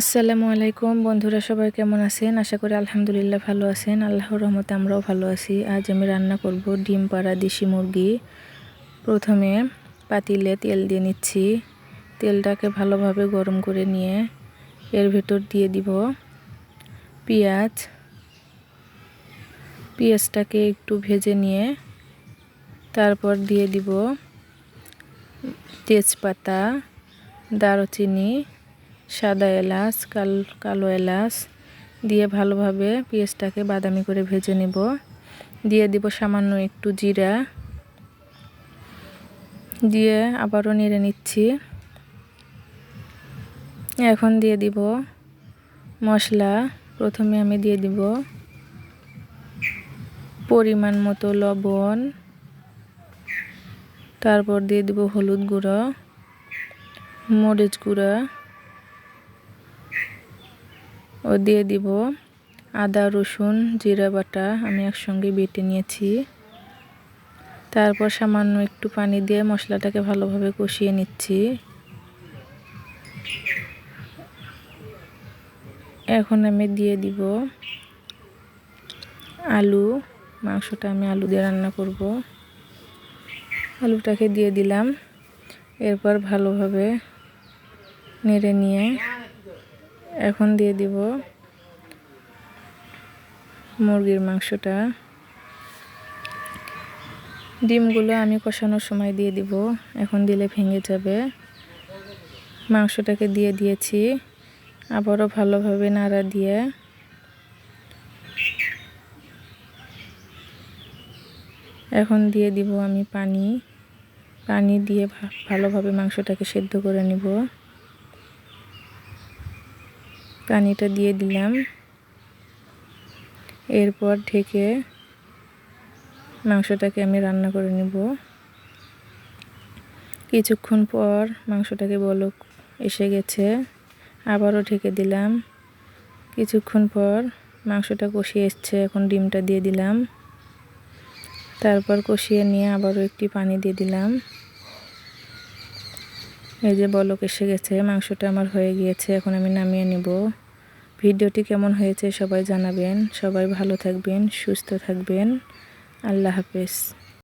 আসসালামু আলাইকুম। বন্ধুরা সবাই কেমন আছেন? আশা করি আলহামদুলিল্লাহ ভালো আছেন। আল্লাহর রহমতে আমরাও ভালো আছি। আজ আমি রান্না করব ডিম পাড়া দেশি মুরগি। প্রথমে পাতিলে তেল দিয়ে নিচ্ছি। তেলটাকে ভালোভাবে গরম করে নিয়ে এর ভেতর দিয়ে দিব পেঁয়াজ। পেঁয়াজটাকে একটু ভেজে নিয়ে তারপর দিয়ে দিব তেজপাতা, দারুচিনি সাদা এলাচ, কাল, কালো এলাচ দিয়ে ভালোভাবে পেঁয়াজটাকে বাদামি করে ভেজে নেব। দিয়ে দিব সামান্য একটু জিরা। দিয়ে আবারও নেড়ে নিচ্ছি। এখন দিয়ে দিব মশলা। প্রথমে আমি দিয়ে দিব পরিমাণ মতো লবণ। তারপর দিয়ে দিব হলুদ গুঁড়ো, মরিচ গুঁড়া। ও দিয়ে দিব আদা, রসুন, জিরা বাটা আমি একসঙ্গে বেটে নিয়েছি। তারপর সামান্য একটু পানি দিয়ে মশলাটাকে ভালোভাবে কষিয়ে নিচ্ছি। এখন আমি দিয়ে দিব আলু, মাংসটা আমি আলু দিয়ে রান্না করব। আলুটাকে দিয়ে দিলাম। এরপর ভালোভাবে নেড়ে নিয়ে এখন দিয়ে দিব মুরগির মাংসটা। ডিমগুলো আমি কষানোর সময় দিয়ে দিব, এখন দিলে ভেঙে যাবে। মাংসটাকে দিয়ে দিয়েছি, আবারও ভালোভাবে নাড়া দিয়ে। এখন দিয়ে দিব আমি পানি। পানি দিয়ে ভালোভাবে মাংসটাকে সেদ্ধ করে নিব। পানিটা দিয়ে দিলাম। এরপর ঢেকে মাংসটাকে আমি রান্না করে নেব। কিছুক্ষণ পর মাংসটাকে বলক এসে গেছে, আবারও ঢেকে দিলাম। কিছুক্ষণ পর মাংসটা কষিয়ে এসছে, এখন ডিমটা দিয়ে দিলাম। তারপর কষিয়ে নিয়ে আবারও একটি পানি দিয়ে দিলাম। এই যে বলক এসে গেছে, মাংসটা আমার হয়ে গিয়েছে, এখন আমি নামিয়ে নেব। ভিডিওটি কেমন হয়েছে সবাই জানাবেন। সবাই ভালো থাকবেন, সুস্থ থাকবেন। আল্লাহ হাফেজ।